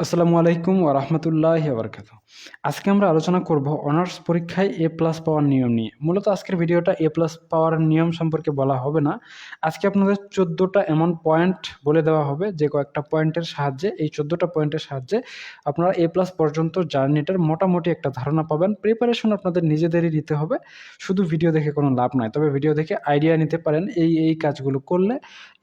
আসসালামু আলাইকুম ওয়া রাহমাতুল্লাহি ওয়া বারাকাতুহু। আজকে আমরা আলোচনা করব অনার্স পরীক্ষায় এ প্লাস পাওয়ার নিয়ম নিয়ে। মূলত আজকের ভিডিওটা এ প্লাস পাওয়ার নিয়ম সম্পর্কে বলা হবে না। আজকে আপনাদের চোদ্দোটা এমন পয়েন্ট বলে দেওয়া হবে, যে কয়েকটা পয়েন্টের সাহায্যে, এই চোদ্দোটা পয়েন্টের সাহায্যে আপনারা এ প্লাস পর্যন্ত জার্নিটার মোটামুটি একটা ধারণা পাবেন। প্রিপারেশন আপনাদের নিজেদেরই নিতে হবে। শুধু ভিডিও দেখে কোনো লাভ নাই। তবে ভিডিও দেখে আইডিয়া নিতে পারেন, এই এই কাজগুলো করলে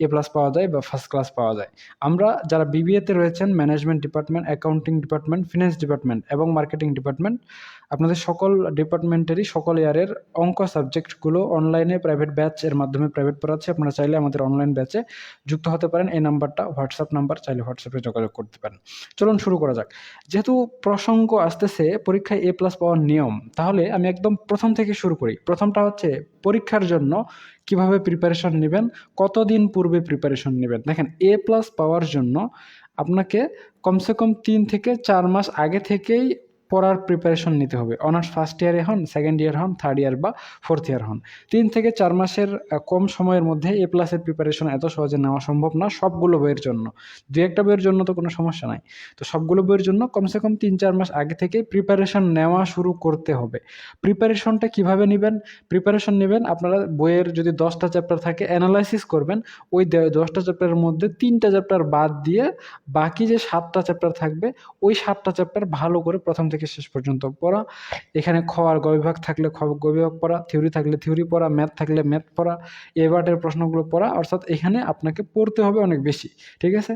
এ প্লাস পাওয়া যায় বা ফার্স্ট ক্লাস পাওয়া যায়। আমরা যারা বিবিএতে রয়েছেন management department accounting department finance department এবং মার্কেটিং ডিপার্টমেন্ট আপনাদের সকল ডিপার্টমেন্টেরই সকল ইয়ারের অঙ্ক সাবজেক্টগুলো অনলাইনে প্রাইভেট ব্যাচ এর মাধ্যমে প্রাইভেট পড়াচ্ছে। আপনারা চাইলে আমাদের অনলাইন ব্যাচে যুক্ত হতে পারেন। এই নাম্বারটা হোয়াটসঅ্যাপ নাম্বার, চাইলে হোয়াটসঅ্যাপে যোগাযোগ করতে পারেন। চলুন শুরু করা যাক। যেহেতু প্রসঙ্গ আসতেছে পরীক্ষায় এ প্লাস পাওয়ার নিয়ম, তাহলে আমি একদম প্রথম থেকে শুরু করি। প্রথমটা হচ্ছে পরীক্ষার জন্য কীভাবে প্রিপারেশন নেবেন, কতদিন পূর্বে প্রিপারেশন নেবেন? দেখেন এ প্লাস পাওয়ার জন্য আপনাকে কমসে কম তিন থেকে চার মাস আগে থেকেই পড়ার প্রিপারেশন নিতে হবে। অনার্স ফার্স্ট ইয়ারে হন সেকেন্ড ইয়ার হন থার্ড ইয়ার বা ফোর্থ ইয়ার হন। তিন থেকে চার মাসের কম সময়ের মধ্যে এ প্লাসের প্রিপারেশন এত সহজে নেওয়া সম্ভব না, সবগুলো বইয়ের জন্য। দু একটা বইয়ের জন্য তো কোনো সমস্যা নাই। তো সবগুলো বইয়ের জন্য কমসে কম তিন চার মাস আগে থেকে প্রিপারেশন নেওয়া শুরু করতে হবে। প্রিপারেশনটা কীভাবে নেবেন? প্রিপারেশন নেবেন, আপনারা বইয়ের যদি দশটা চ্যাপ্টার থাকে অ্যানালাইসিস করবেন। ওই দশটা চ্যাপ্টারের মধ্যে তিনটা চ্যাপ্টার বাদ দিয়ে বাকি যে সাতটা চ্যাপ্টার থাকবে, ওই সাতটা চ্যাপ্টার ভালো করে প্রথম থেকে শেষ পর্যন্ত পড়া। এখানে খ আর গ বিভাগ থাকলে খ, গ বিভাগ পড়া, থিওরি থাকলে থিওরি পড়া, ম্যাথ থাকলে ম্যাথ পড়া এবারের প্রশ্নগুলো পড়া, অর্থাৎ এখানে আপনাকে পড়তে হবে অনেক বেশি, ঠিক আছে?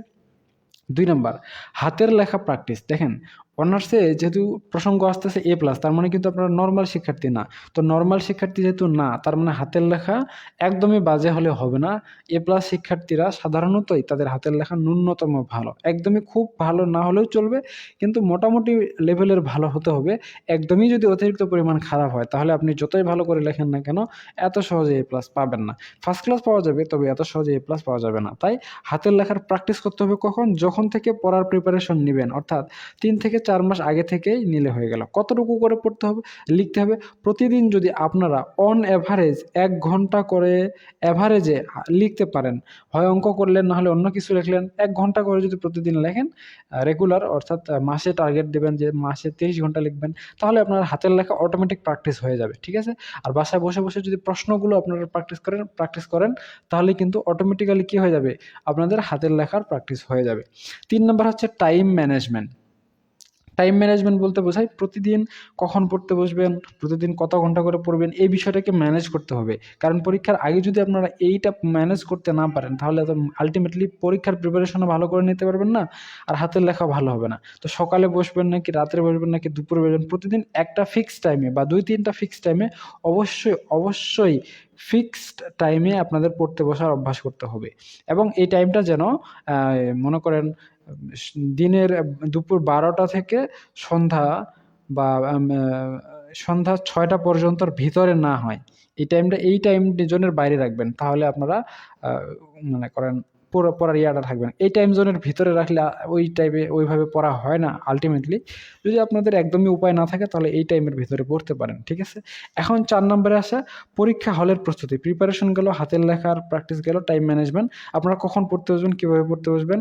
দুই নাম্বার, হাতের লেখা প্র্যাকটিস দেখেন অনার্সে যেহেতু প্রসঙ্গ আসতেছে এ প্লাস তার মানে কিন্তু আপনারা নর্মাল শিক্ষার্থী না। তো নর্মাল শিক্ষার্থী যেহেতু না, তার মানে হাতের লেখা একদমই বাজে হলে হবে না। এ প্লাস শিক্ষার্থীরা সাধারণতই তাদের হাতের লেখা ন্যূনতম ভালো। একদমই খুব ভালো না হলেও চলবে, কিন্তু মোটামুটি লেভেলের ভালো হতে হবে। একদমই যদি অতিরিক্ত পরিমাণ খারাপ হয়, তাহলে আপনি যতই ভালো করে লেখেন না কেন, এত সহজে এ প্লাস পাবেন না। ফার্স্ট ক্লাস পাওয়া যাবে, তবে এত সহজে এ প্লাস পাওয়া যাবে না। তাই হাতের লেখার প্র্যাকটিস করতে হবে কখন? যখন থেকে পড়ার প্রিপারেশন নেবেন। অর্থাৎ তিন থেকে চার মাস আগে থেকেই নিলে হয়ে গেল। কতটুকু করে পড়তে হবে? লিখতে হবে, প্রতিদিন যদি আপনারা অন অ্যাভারেজ এক ঘণ্টা করে অ্যাভারেজে লিখতে পারেন হয় অঙ্ক করলেন, নাহলে অন্য কিছু লিখলেন, এক ঘণ্টা করে যদি প্রতিদিন লেখেন রেগুলার অর্থাৎ মাসে টার্গেট দেবেন যে মাসে তিরিশ ঘণ্টা লিখবেন, তাহলে আপনার হাতের লেখা অটোমেটিক প্র্যাকটিস হয়ে যাবে, ঠিক আছে? আর বাসায় বসে বসে যদি প্রশ্নগুলো আপনারা প্র্যাকটিস করেন প্র্যাকটিস করেন, তাহলে কিন্তু অটোমেটিক্যালি কী হয়ে যাবে? আপনাদের হাতের লেখার প্র্যাকটিস হয়ে যাবে। তিন নম্বর হচ্ছে টাইম ম্যানেজমেন্ট টাইম ম্যানেজমেন্ট বলতে বোঝায় প্রতিদিন কখন পড়তে বসবেন, প্রতিদিন কত ঘণ্টা করে পড়বেন, এই বিষয়টাকে ম্যানেজ করতে হবে। কারণ পরীক্ষার আগে যদি আপনারা এইটা ম্যানেজ করতে না পারেন, তাহলে আলটিমেটলি পরীক্ষার প্রিপারেশনও ভালো করে নিতে পারবেন না, আর হাতের লেখা ভালো হবে না। তো সকালে বসবেন নাকি, রাত্রে বসবেন নাকি, দুপুরে বসবেন, প্রতিদিন একটা ফিক্সড টাইমে বা দুই তিনটা ফিক্সড টাইমে অবশ্যই অবশ্যই ফিক্সড টাইমে আপনাদের পড়তে বসার অভ্যাস করতে হবে। এবং এই টাইমটা যেন মনে করেন দিনের, দুপুর বারোটা থেকে সন্ধ্যা বা সন্ধ্যা ছয়টা পর্যন্ত ভিতরে না হয়। এই টাইমটা এই টাইম জোনের বাইরে রাখবেন। তাহলে আপনারা মানে করেন পড়ার ইয়াটা থাকবেন এই টাইম জোনের ভিতরে রাখলে ওই টাইমে ওইভাবে পড়া হয় না আলটিমেটলি যদি আপনাদের একদমই উপায় না থাকে, তাহলে এই টাইমের ভিতরে পড়তে পারেন, ঠিক আছে? এখন চার নম্বরে আসে, পরীক্ষা হলের প্রস্তুতি। প্রিপারেশন গেল, হাতের লেখার প্র্যাকটিস গেল টাইম ম্যানেজমেন্ট আপনারা কখন পড়তে বসবেন, কীভাবে পড়তে বসবেন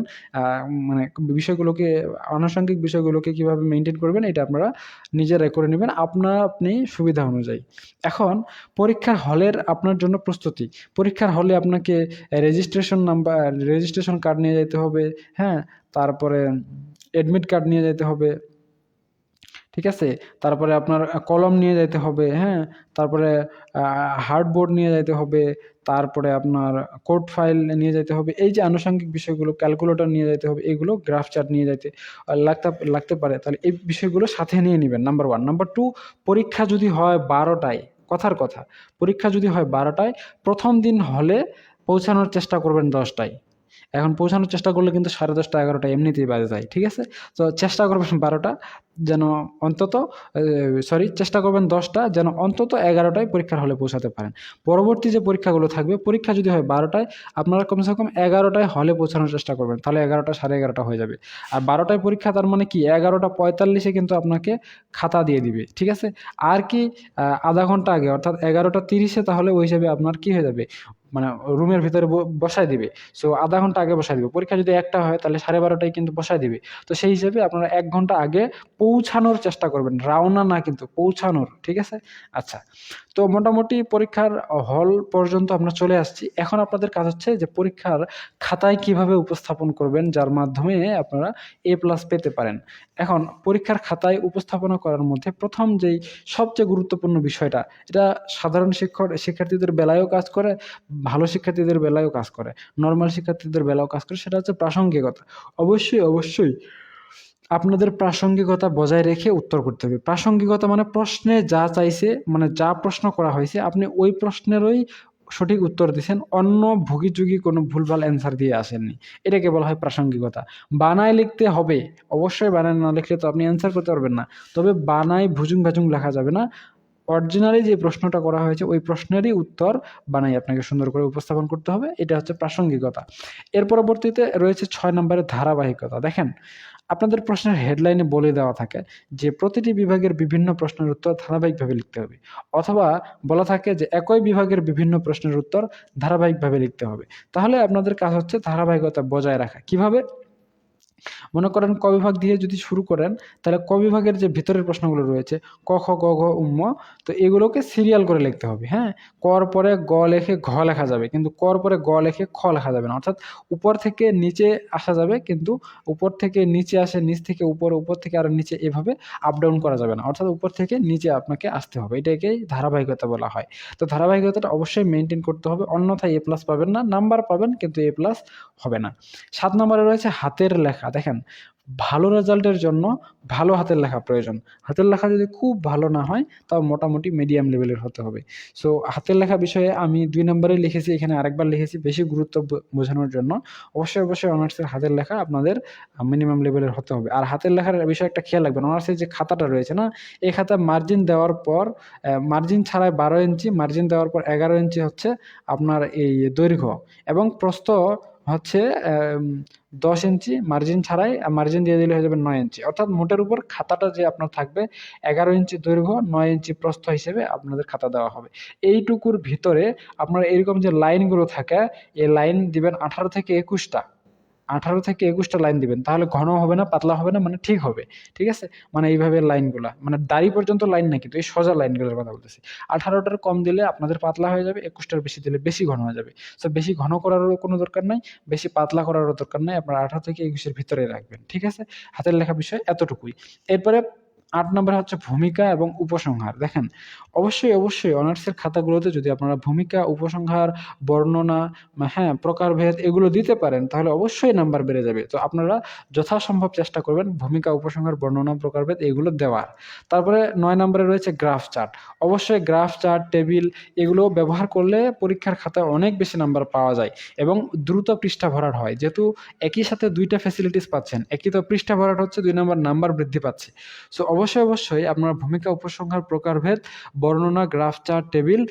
মানে বিষয়গুলোকে, আনুষঙ্গিক বিষয়গুলোকে কীভাবে মেনটেন করবেন, এটা আপনারা নিজেরাই করে নেবেন। আপনার আপনি সুবিধা অনুযায়ী। এখন পরীক্ষার হলের আপনার জন্য প্রস্তুতি। পরীক্ষার হলে আপনাকে রেজিস্ট্রেশন নাম্বার রেজিস্ট্রেশন কার্ড নিয়ে যেতে হবে হ্যাঁ? তারপরে অ্যাডমিট কার্ড নিয়ে যেতে হবে, ঠিক আছে? তারপরে আপনার কলম নিয়ে যেতে হবে হ্যাঁ? তারপরে হার্ডবোর্ড নিয়ে যেতে হবে, তারপরে আপনার কোড ফাইল নিয়ে যেতে হবে, এই যে আনুষঙ্গিক বিষয়গুলো ক্যালকুলেটর নিয়ে যেতে হবে, এগুলো গ্রাফ চার্ট নিয়ে যেতে লাগতে লাগতে পারে। তাহলে এই বিষয়গুলো সাথে নিয়ে নেবেন নাম্বার ওয়ান নাম্বার টু পরীক্ষা যদি হয় বারোটায়, কথার কথা, পরীক্ষা যদি হয় বারোটায়, প্রথম দিন হলে পৌঁছানোর চেষ্টা করবেন দশটায়। এখন পৌঁছানোর চেষ্টা করলে কিন্তু সাড়ে দশটা, এগারোটা এমনিতেই বাজে যায়, ঠিক আছে? তো চেষ্টা করবেন বারোটা, যেন অন্তত সরি চেষ্টা করবেন দশটা, যেন অন্তত এগারোটায় পরীক্ষার হলে পৌঁছাতে পারেন। পরবর্তী যে পরীক্ষাগুলো থাকবে, পরীক্ষা যদি হয় বারোটায়, আপনারা কমসে কম এগারোটায় হলে পৌঁছানোর চেষ্টা করবেন, তাহলে এগারোটা সাড়ে এগারোটা হয়ে যাবে। আর বারোটায় পরীক্ষা তার মানে কি? এগারোটা পঁয়তাল্লিশে কিন্তু আপনাকে খাতা দিয়ে দিবে, ঠিক আছে? আর কি আধা ঘণ্টা আগে, অর্থাৎ এগারোটা তিরিশে তাহলে ওই হিসাবে আপনার কি হয়ে যাবে? মানে রুমের ভিতরে বসায় দিবে। সো আধা ঘণ্টা আগে বসায় দিবে। পরীক্ষা যদি একটা হয়, তাহলে সাড়ে বারোটায় কিন্তু বসায় দিবে। তো সেই হিসেবে আপনারা এক ঘণ্টা আগে পৌঁছানোর চেষ্টা করবেন। রাওনা না কিন্তু, পৌঁছানোর, ঠিক আছে? আচ্ছা। তো মোটামুটি পরীক্ষার হল পর্যন্ত আমরা চলে আসছি। এখন আপনাদের কাজ হচ্ছে যে পরীক্ষার খাতায় কীভাবে উপস্থাপন করবেন, যার মাধ্যমে আপনারা এ প্লাস পেতে পারেন। এখন, পরীক্ষার খাতায় উপস্থাপনা করার মধ্যে প্রথম যেই সবচেয়ে গুরুত্বপূর্ণ বিষয়টা, এটা সাধারণ শিক্ষক শিক্ষার্থীদের বেলায়ও কাজ করে ভালো শিক্ষার্থীদের বেলায়ও কাজ করে নর্মাল শিক্ষার্থীদের বেলাও কাজ করে, সেটা হচ্ছে প্রাসঙ্গিকতা। অবশ্যই অবশ্যই আপনাদের প্রাসঙ্গিকতা বজায় রেখে উত্তর করতে হবে। প্রাসঙ্গিকতা মানে প্রশ্নে যা চাইছে মানে যা প্রশ্ন করা হয়েছে, আপনি ওই প্রশ্নেরই সঠিক উত্তর দিয়েছেন অন্য ভুগিচুগি কোনো ভুলভাল অ্যান্সার দিয়ে আসেননি। এটাকে বলা হয় প্রাসঙ্গিকতা। বানায় লিখতে হবে, অবশ্যই বানায় না লিখলে তো আপনি অ্যান্সার করতে পারবেন না। তবে বানায় ভুজুং ভাজুং লেখা যাবে না। অরিজিনালি যে প্রশ্নটা করা হয়েছে, ওই প্রশ্নেরই উত্তর বানাই আপনাকে সুন্দর করে উপস্থাপন করতে হবে। এটা হচ্ছে প্রাসঙ্গিকতা। এর পরবর্তীতে রয়েছে ছয় নম্বরের ধারাবাহিকতা। দেখেন, আপনাদের প্রশ্নের হেডলাইনে বলে দেওয়া থাকে যে, প্রতিটি বিভাগের বিভিন্ন প্রশ্নের উত্তর ধারাবাহিকভাবে লিখতে হবে। অথবা বলা থাকে যে, একই বিভাগের বিভিন্ন প্রশ্নের উত্তর ধারাবাহিকভাবে লিখতে হবে। তাহলে আপনাদের কাজ হচ্ছে ধারাবাহিকতা বজায় রাখা। কীভাবে? মনে করেন ক বিভাগ দিয়ে যদি শুরু করেন, তাহলে ক বিভাগের যে ভিতরের প্রশ্নগুলো রয়েছে, ক, খ, গ, ঘ উম্ম তো এগুলোকে সিরিয়াল করে লিখতে হবে হ্যাঁ? কর পরে গ লেখে ঘ লেখা যাবে, কিন্তু কর পরে গ লেখে খ লেখা যাবে না, অর্থাৎ উপর থেকে নিচে আসা যাবে, কিন্তু উপর থেকে নিচে আসে, নিচ থেকে উপর উপর থেকে আরও নিচে এভাবে আপ ডাউন করা যাবে না, অর্থাৎ উপর থেকে নিচে আপনাকে আসতে হবে, এটাকেই ধারাবাহিকতা বলা হয়। তো ধারাবাহিকতাটা অবশ্যই মেনটেন করতে হবে, অন্যথায় এ প্লাস পাবেন না নাম্বার পাবেন, কিন্তু এ প্লাস হবে না। সাত নম্বরে রয়েছে হাতের লেখা দেখেন, ভালো রেজাল্টের জন্য ভালো হাতের লেখা প্রয়োজন। হাতের লেখা যদি খুব ভালো না হয়, তাও মোটামুটি মিডিয়াম লেভেলের হতে হবে। সো হাতের লেখা বিষয়ে আমি দুই নম্বরে লিখেছি, এখানে আরেকবার লিখেছি বেশি গুরুত্ব বোঝানোর জন্য। অবশ্যই অবশ্যই অনার্সের হাতের লেখা আপনাদের মিনিমাম লেভেলের হতে হবে। আর হাতের লেখার বিষয়ে একটা খেয়াল রাখবেন অনার্সের যে খাতাটা রয়েছে না, এই খাতা মার্জিন দেওয়ার পর মার্জিন ছাড়াই বারো ইঞ্চি মার্জিন দেওয়ার পর এগারো ইঞ্চি হচ্ছে আপনার এই দৈর্ঘ্য। এবং প্রস্থ হচ্ছে দশ ইঞ্চি মার্জিন ছাড়াই মার্জিন দিয়ে দিলে হয়ে যাবে নয় ইঞ্চি। অর্থাৎ মোটের উপর খাতাটা যে আপনার থাকবে, এগারো ইঞ্চি দৈর্ঘ্য, নয় ইঞ্চি প্রস্থ হিসেবে আপনাদের খাতা দেওয়া হবে। এইটুকুর ভিতরে আপনার এরকম যে লাইনগুলো থাকে, এই লাইন দিবেন আঠারো থেকে একুশটা। আঠারো থেকে একুশটা লাইন দিবেন। তাহলে ঘন হবে না, পাতলা হবে না মানে ঠিক হবে। ঠিক আছে? মানে এইভাবে লাইনগুলা মানে দাড়ি পর্যন্ত লাইন না কিন্তু এই সোজা লাইনগুলোর কথা বলতেছি। আঠারোটার কম দিলে আপনাদের পাতলা হয়ে যাবে, একুশটার বেশি দিলে বেশি ঘন হয়ে যাবে। সো বেশি ঘন করারও কোনো দরকার নাই, বেশি পাতলা করারও দরকার নাই। আপনারা আঠারো থেকে একুশের ভিতরে রাখবেন। ঠিক আছে? হাতের লেখা বিষয় এতটুকুই। এরপরে আট নম্বরে হচ্ছে ভূমিকা এবং উপসংহার। দেখেন, অবশ্যই অবশ্যই অনার্সের খাতাগুলোতে যদি আপনারা ভূমিকা, উপসংহার, বর্ণনা হ্যাঁ প্রকারভেদ এগুলো দিতে পারেন, তাহলে অবশ্যই নাম্বার বেড়ে যাবে। তো আপনারা যথাসম্ভব চেষ্টা করবেন ভূমিকা, উপসংহার, বর্ণনা, প্রকারভেদ এগুলো দেওয়ার। তারপরে নয় নম্বরে রয়েছে গ্রাফ চার্ট। অবশ্যই গ্রাফ চার্ট, টেবিল এগুলো ব্যবহার করলে পরীক্ষার খাতায় অনেক বেশি নাম্বার পাওয়া যায় এবং দ্রুত পৃষ্ঠা ভরাট হয়। যেহেতু একই সাথে দুইটা ফ্যাসিলিটিস পাচ্ছেন, একই তো পৃষ্ঠা ভরাট হচ্ছে, দুই নম্বর নাম্বার বৃদ্ধি পাচ্ছে। সো অবশ্যই অবশ্যই আপনারা ভূমিকা, উপসংহার, প্রকারভেদ, বর্ণনা, graph, chart, table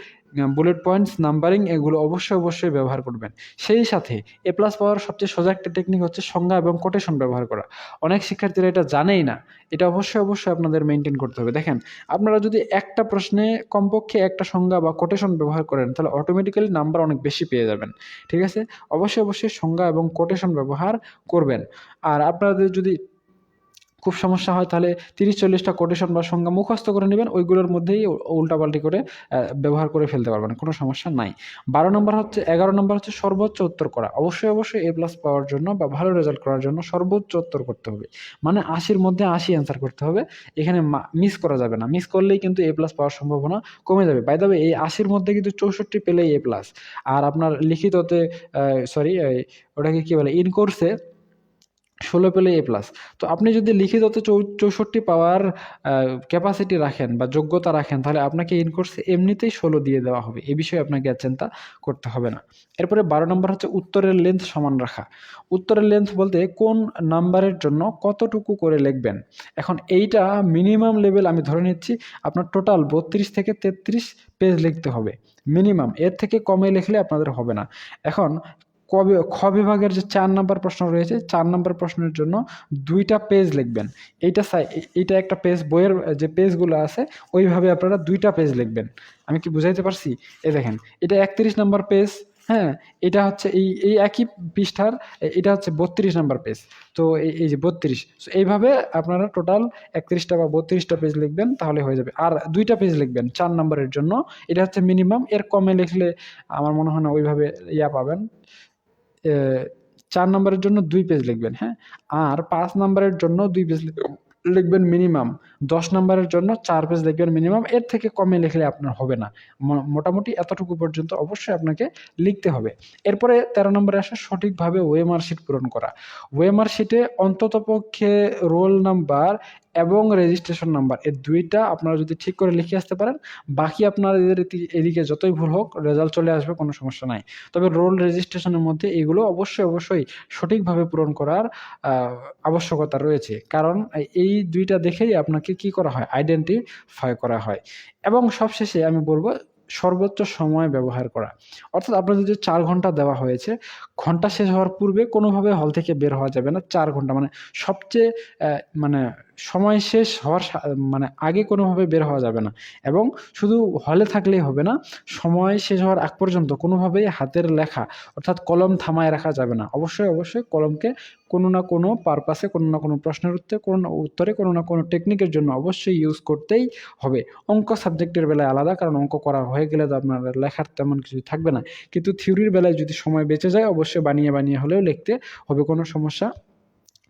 bullet points numbering এগুলো অবশ্যই অবশ্যই ব্যবহার করবেন। সেই সাথে এ প্লাস পাওয়ার সবচেয়ে সোজা একটা টেকনিক হচ্ছে সংজ্ঞা এবং কোটেশন ব্যবহার করা। অনেক শিক্ষার্থীরা এটা জানেই না। এটা অবশ্যই অবশ্যই আপনাদের মেনটেন করতে হবে। দেখেন, আপনারা যদি একটা প্রশ্নে কমপক্ষে একটা সংজ্ঞা বা কোটেশন ব্যবহার করেন, তাহলে অটোমেটিক্যালি নাম্বার অনেক বেশি পেয়ে যাবেন। ঠিক আছে? অবশ্যই অবশ্যই সংজ্ঞা এবং কোটেশন ব্যবহার করবেন। আর আপনাদের যদি খুব সমস্যা হয়, তাহলে তিরিশ, চল্লিশটা কোটেশন বা সংজ্ঞা মুখস্থ করে নেবেন, ওইগুলোর মধ্যেই উল্টাপাল্টি করে ব্যবহার করে ফেলতে পারবেন, কোনো সমস্যা নাই। বারো নম্বর হচ্ছে, এগারো নম্বর হচ্ছে সর্বোচ্চ উত্তর করা। অবশ্যই অবশ্যই এ প্লাস পাওয়ার জন্য বা ভালো রেজাল্ট করার জন্য সর্বোচ্চ উত্তর করতে হবে। মানে আশির মধ্যে আশি অ্যান্সার করতে হবে। এখানে মিস করা যাবে না। মিস করলেই কিন্তু এ প্লাস পাওয়ার সম্ভাবনা কমে যাবে। বাই তবে এই আশির মধ্যে কিন্তু চৌষট্টি পেলেই এ প্লাস আর আপনার লিখিততে সরি ওটাকে কি বলে ইন কোর্সে ষোলো পেলে এ প্লাস তো আপনি যদি লিখিততে চৌষট্টি পাওয়ার ক্যাপাসিটি রাখেন বা যোগ্যতা রাখেন, তাহলে আপনাকে ইন কোর্সে এমনিতেই ষোলো দিয়ে দেওয়া হবে। এ বিষয়ে আপনাকে আর চিন্তা করতে হবে না। এরপরে বারো নম্বর হচ্ছে উত্তরের লেন্থ সমান রাখা। উত্তরের লেন্থ বলতে কোন নাম্বারের জন্য কতটুকু করে লিখবেন? এখন এইটা মিনিমাম লেভেল আমি ধরে নিচ্ছি, আপনার টোটাল বত্রিশ থেকে তেত্রিশ পেজ লিখতে হবে। মিনিমাম এর থেকে কমে লিখলে আপনাদের হবে না। এখন কবে, খ বিভাগের যে চার নাম্বার প্রশ্ন রয়েছে, চার নাম্বার প্রশ্নের জন্য দুইটা পেজ লিখবেন। এইটা সাই- এইটা একটা পেজ বইয়ের যে পেজগুলো আছে, ওইভাবে আপনারা দুইটা পেজ লিখবেন। আমি কি বুঝাইতে পারছি? এ দেখেন, এটা একত্রিশ নম্বর পেজ হ্যাঁ এটা হচ্ছে এই এই একই পৃষ্ঠার, এটা হচ্ছে বত্রিশ নাম্বার পেজ তো এই যে বত্রিশ এইভাবে আপনারা টোটাল একত্রিশটা বা বত্রিশটা পেজ লিখবেন, তাহলে হয়ে যাবে। আর দুইটা পেজ লিখবেন চার নম্বরের জন্য। এটা হচ্ছে মিনিমাম এর কমে লিখলে আমার মনে হয় না ওইভাবে ইয়া পাবেন। চার নম্বরের জন্য দুই পেজ লিখবেন হ্যাঁ? আর পাঁচ নম্বরের জন্য দুই পেজ লিখবেন মিনিমাম দশ নম্বরের জন্য চার পেজ লিখবেন মিনিমাম এর থেকে কমে লিখলে আপনার হবে না। মোটামুটি এতটুকু পর্যন্ত অবশ্যই আপনাকে লিখতে হবে। এরপরে তেরো নম্বরে আসে সঠিকভাবে ওয়েমার শিট পূরণ করা। ওয়েমার শিটে অন্ততপক্ষে রোল নাম্বার এবং রেজিস্ট্রেশন নাম্বার এই দুইটা আপনারা যদি ঠিক করে লিখে আসতে পারেন, বাকি আপনাদের এদি- এদিকে যতই ভুল হোক রেজাল্ট চলে আসবে, কোনো সমস্যা নাই। তবে রোল রেজিস্ট্রেশনের মধ্যে এগুলো অবশ্যই অবশ্যই সঠিকভাবে পূরণ করার আবশ্যকতা রয়েছে। কারণ এই দুইটা দেখেই আপনাকে কি করা হয়? আইডেন্টিফাই করা হয়। এবং সবশেষে আমি বলব, সর্বোচ্চ সময় ব্যবহার করা। অর্থাৎ আপনার যদি চার ঘণ্টা দেওয়া হয়েছে, ঘণ্টা শেষ হওয়ার পূর্বে কোনোভাবে হল থেকে বের হওয়া যাবে না, চার ঘণ্টা। মানে সবচেয়ে মানে সময় শেষ হওয়ার মানে আগে কোনোভাবে বের হওয়া যাবে না। এবং শুধু হলে থাকলেই হবে না, সময় শেষ হওয়ার আগ পর্যন্ত কোনোভাবেই হাতের লেখা, অর্থাৎ কলম থামায় রাখা যাবে না। অবশ্যই অবশ্যই কলমকে কোনো না কোনো পারপাসে কোনো না কোনো প্রশ্নের উত্তরে কোনো না, উত্তরে, কোনো না কোনো টেকনিকের জন্য অবশ্যই ইউজ করতেই হবে। অঙ্ক সাবজেক্টের বেলায় আলাদা, কারণ অঙ্ক করা হয়ে গেলে তো আপনার লেখার তেমন কিছু থাকবে না। কিন্তু থিওরির বেলায় যদি সময় বেঁচে যায়, অবশ্যই বানিয়ে বানিয়ে হলেও লিখতে হবে, কোনো সমস্যা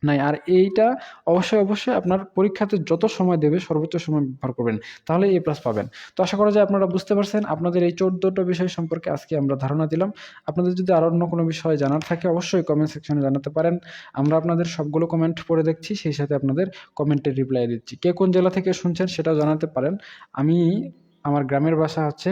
নাই। আর এইটা অবশ্যই অবশ্যই আপনার পরীক্ষাতে যত সময় দেবে, সর্বোচ্চ সময় ব্যবহার করবেন। তাহলে এ প্লাস পাবেন। তো আশা করা যায় আপনারা বুঝতে পারছেন, আপনাদের এই চোদ্দোটা বিষয় সম্পর্কে আজকে আমরা ধারণা দিলাম। আপনাদের যদি আর অন্য কোনো বিষয় জানার থাকে, অবশ্যই কমেন্ট সেকশনে জানাতে পারেন। আমরা আপনাদের সবগুলো কমেন্ট পড়ে দেখছি, সেই সাথে আপনাদের কমেন্টের রিপ্লাই দিচ্ছি। কে কোন জেলা থেকে শুনছেন সেটাও জানাতে পারেন। আমি, আমার গ্রামের বাসা হচ্ছে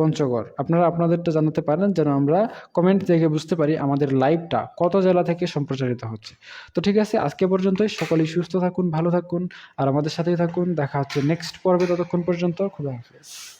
পঞ্চগড়। আপনারা আপনাদেরটা জানাতে পারেন যেন আমরা কমেন্ট দেখে বুঝতে পারি আমাদের লাইভটা কত জেলা থেকে সম্প্রচারিত হচ্ছে। তো ঠিক আছে, আজকে পর্যন্তই। সকলেই সুস্থ থাকুন, ভালো থাকুন, আর আমাদের সাথেই থাকুন। দেখা হচ্ছে নেক্সট পর্বে ততক্ষণ পর্যন্ত। খুদা হাফেজ।